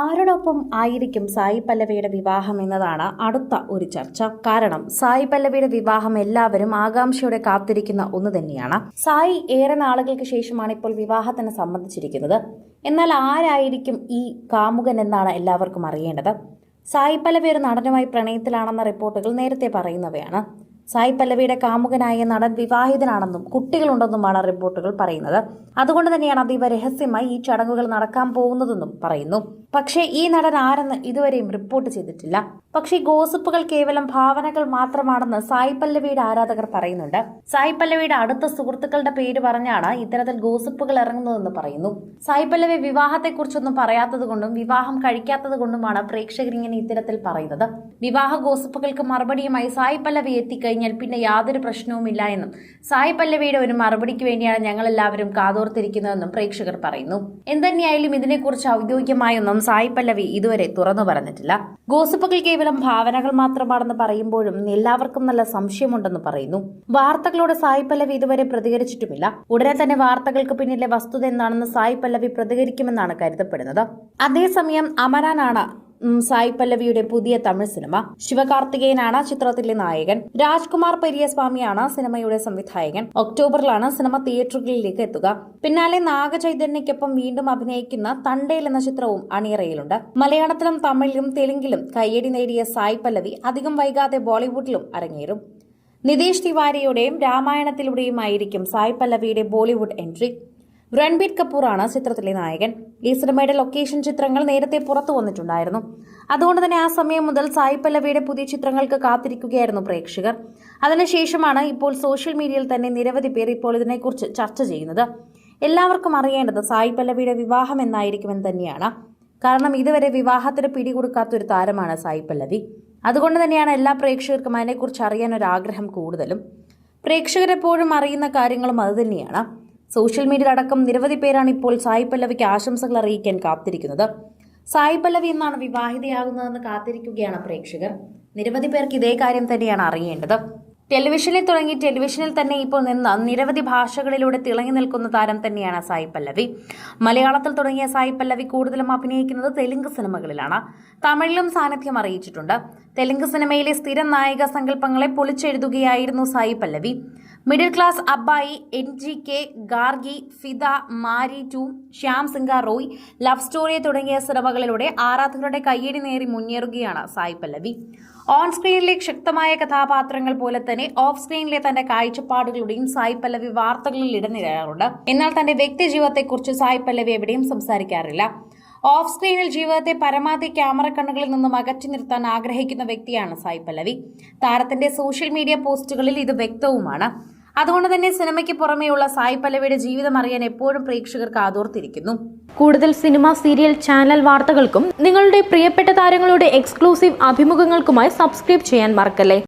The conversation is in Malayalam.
ആരോടൊപ്പം ആയിരിക്കും സായി പല്ലവിയുടെ വിവാഹം എന്നതാണ് അടുത്ത ഒരു ചർച്ച. കാരണം സായി പല്ലവിയുടെ വിവാഹം എല്ലാവരും ആകാംക്ഷയോടെ കാത്തിരിക്കുന്ന ഒന്ന് തന്നെയാണ്. സായി ഏറെ നാളുകൾക്ക് ശേഷമാണ് ഇപ്പോൾ വിവാഹത്തിന് സംബന്ധിച്ചിരിക്കുന്നത്. എന്നാൽ ആരായിരിക്കും ഈ കാമുകൻ എന്നാണ് എല്ലാവർക്കും അറിയേണ്ടത്. സായി പല്ലവി ഒരു നടനുമായി പ്രണയത്തിലാണെന്ന റിപ്പോർട്ടുകൾ നേരത്തെ പറയുന്നവയാണ്. സായി പല്ലവിയുടെ കാമുകനായ നടൻ വിവാഹിതനാണെന്നും കുട്ടികളുണ്ടെന്നുമാണ് റിപ്പോർട്ടുകൾ പറയുന്നത്. അതുകൊണ്ട് തന്നെയാണ് അതീവ രഹസ്യമായി ഈ ചടങ്ങുകൾ നടക്കാൻ പോകുന്നതെന്നും പറയുന്നു. പക്ഷേ ഈ നടൻ ആരെന്ന് ഇതുവരെയും റിപ്പോർട്ട് ചെയ്തിട്ടില്ല. പക്ഷേ ഗോസിപ്പുകൾ കേവലം ഭാവനകൾ മാത്രമാണെന്ന് സായി പല്ലവിയുടെ ആരാധകർ പറയുന്നുണ്ട്. സായി പല്ലവിയുടെ അടുത്ത സുഹൃത്തുക്കളുടെ പേര് പറഞ്ഞാണ് ഇത്തരത്തിൽ ഗോസിപ്പുകൾ ഇറങ്ങുന്നതെന്ന് പറയുന്നു. സായി പല്ലവി വിവാഹത്തെക്കുറിച്ചൊന്നും പറയാത്തത് കൊണ്ടും വിവാഹം കഴിക്കാത്തത് കൊണ്ടുമാണ് പ്രേക്ഷകർ ഇങ്ങനെ ഇത്തരത്തിൽ പറയുന്നത്. വിവാഹ ഗോസിപ്പുകൾക്ക് മറുപടിയുമായി സായി പല്ലവി എത്തിക്കഴിഞ്ഞാൽ പിന്നെ യാതൊരു പ്രശ്നവുമില്ല എന്നും. സായി പല്ലവിയുടെ ഒരു മറുപടിക്ക് വേണ്ടിയാണ് ഞങ്ങൾ എല്ലാവരും കാതോർത്തിരിക്കുന്നതെന്നും പ്രേക്ഷകർ പറയുന്നു. എന്തുതന്നെയായാലും ഇതിനെക്കുറിച്ച് ഔദ്യോഗികമായൊന്നും സായി പല്ലവി ഇതുവരെ തുറന്നു പറഞ്ഞിട്ടില്ല. ഗോസിപ്പുകൾ കേവലം ഭാവനകൾ മാത്രമാണെന്ന് പറയുമ്പോഴും എല്ലാവർക്കും നല്ല സംശയമുണ്ടെന്ന് പറയുന്നു. വാർത്തകളോട് സായി പല്ലവി ഇതുവരെ പ്രതികരിച്ചിട്ടുമില്ല. ഉടനെ തന്നെ വാർത്തകൾക്ക് പിന്നിലെ വസ്തുത എന്താണെന്ന് സായി പല്ലവി പ്രതികരിക്കുമെന്നാണ് കരുതപ്പെടുന്നത്. അതേസമയം അമരാനാണ് സായി പല്ലവിയുടെ പുതിയ തമിഴ് സിനിമ. ശിവകാർത്തികേയനാണ് ചിത്രത്തിലെ നായകൻ. രാജ്കുമാർ പെരിയസ്വാമിയാണ് സിനിമയുടെ സംവിധായകൻ. ഒക്ടോബറിലാണ് സിനിമ തിയേറ്ററുകളിലേക്ക് എത്തുക. പിന്നാലെ നാഗചൈതന്യക്കൊപ്പം വീണ്ടും അഭിനയിക്കുന്ന തണ്ടേൽ എന്ന ചിത്രവും അണിയറയിലുണ്ട്. മലയാളത്തിലും തമിഴിലും തെലുങ്കിലും കയ്യടി നേടിയ സായി പല്ലവി അധികം വൈകാതെ ബോളിവുഡിലും അരങ്ങേറും. നിതീഷ് തിവാരിയുടെയും രാമായണത്തിലൂടെയുമായിരിക്കും സായി പല്ലവിയുടെ ബോളിവുഡ് എൻട്രി. രൺബീർ കപൂറാണ് ചിത്രത്തിലെ നായകൻ. ഈ സിനിമയുടെ ലൊക്കേഷൻ ചിത്രങ്ങൾ നേരത്തെ പുറത്തു വന്നിട്ടുണ്ടായിരുന്നു. അതുകൊണ്ട് തന്നെ ആ സമയം മുതൽ സായി പല്ലവിയുടെ പുതിയ ചിത്രങ്ങൾക്ക് കാത്തിരിക്കുകയായിരുന്നു പ്രേക്ഷകർ. അതിനുശേഷമാണ് ഇപ്പോൾ സോഷ്യൽ മീഡിയയിൽ തന്നെ നിരവധി പേർ ഇപ്പോൾ ഇതിനെക്കുറിച്ച് ചർച്ച ചെയ്യുന്നത്. എല്ലാവർക്കും അറിയേണ്ടത് സായി പല്ലവിയുടെ വിവാഹം എന്നായിരിക്കുമെന്ന് തന്നെയാണ്. കാരണം ഇതുവരെ വിവാഹത്തിന് പിടികൊടുക്കാത്ത ഒരു താരമാണ് സായി പല്ലവി. അതുകൊണ്ട് തന്നെയാണ് എല്ലാ പ്രേക്ഷകർക്കും അതിനെക്കുറിച്ച് അറിയാൻ ഒരു ആഗ്രഹം കൂടുതലും. പ്രേക്ഷകരെപ്പോഴും അറിയുന്ന കാര്യങ്ങളും അതുതന്നെയാണ് സോഷ്യൽ മീഡിയയിലടക്കം നിരവധി പേരാണ് ഇപ്പോൾ സായി പല്ലവിക്ക് ആശംസകൾ അറിയിക്കാൻ കാത്തിരിക്കുന്നത്. സായി പല്ലവി എന്നാണ് വിവാഹിതയാകുന്നതെന്ന് കാത്തിരിക്കുകയാണ് പ്രേക്ഷകർ. നിരവധി പേർക്ക് ഇതേ കാര്യം തന്നെയാണ് അറിയേണ്ടത്. ടെലിവിഷനിൽ തുടങ്ങി ടെലിവിഷനിൽ തന്നെ ഇപ്പോൾ നിന്ന് നിരവധി ഭാഷകളിലൂടെ തിളങ്ങി നിൽക്കുന്ന താരം തന്നെയാണ് സായി പല്ലവി. മലയാളത്തിൽ തുടങ്ങിയ സായി പല്ലവി കൂടുതലും അഭിനയിക്കുന്നത് തെലുങ്ക് സിനിമകളിലാണ്. തമിഴിലും സാന്നിധ്യം അറിയിച്ചിട്ടുണ്ട്. തെലുങ്ക് സിനിമയിലെ സ്ഥിരം നായിക സങ്കല്പങ്ങളെ പൊളിച്ചെഴുതുകയായിരുന്നു Sai Pallavi. Middle class Abbayi N G K Gargi Fidaa Maari two Shyam Singha Roy love story തുടങ്ങിയ സിനിമകളിലൂടെ ആരാധകരുടെ കയ്യടി നേറി മുന്നേറുകയാണ് സായി പല്ലവി. ഓൺ സ്ക്രീനിലെ ശക്തമായ കഥാപാത്രങ്ങൾ പോലെ തന്നെ ഓഫ് സ്ക്രീനിലെ തന്റെ കാഴ്ചപ്പാടുകളുടെയും സായി പല്ലവി വാർത്തകളിൽ ഇടനിരാറുണ്ട് എന്നാൽ തന്റെ വ്യക്തി ജീവിതത്തെക്കുറിച്ച് സായി പല്ലവി എവിടെയും സംസാരിക്കാറില്ല. ഓഫ് സ്ക്രീനിൽ ജീവിതത്തെ പരമാവധി ക്യാമറ കണ്ണുകളിൽ നിന്നും അകറ്റി നിർത്താൻ ആഗ്രഹിക്കുന്ന വ്യക്തിയാണ് സായി പല്ലവി. താരത്തിന്റെ സോഷ്യൽ മീഡിയ പോസ്റ്റുകളിൽ ഇത് വ്യക്തവുമാണ്. അതുകൊണ്ട് തന്നെ സിനിമയ്ക്ക് പുറമെയുള്ള സായി പല്ലവിയുടെ ജീവിതം അറിയാൻ എപ്പോഴും പ്രേക്ഷകർ കാതോർത്തിരിക്കുന്നു കൂടുതൽ സിനിമ സീരിയൽ ചാനൽ വാർത്തകൾക്കും നിങ്ങളുടെ പ്രിയപ്പെട്ട താരങ്ങളുടെ എക്സ്ക്ലൂസീവ് അഭിമുഖങ്ങൾക്കുമായി സബ്സ്ക്രൈബ് ചെയ്യാൻ മറക്കല്ലേ?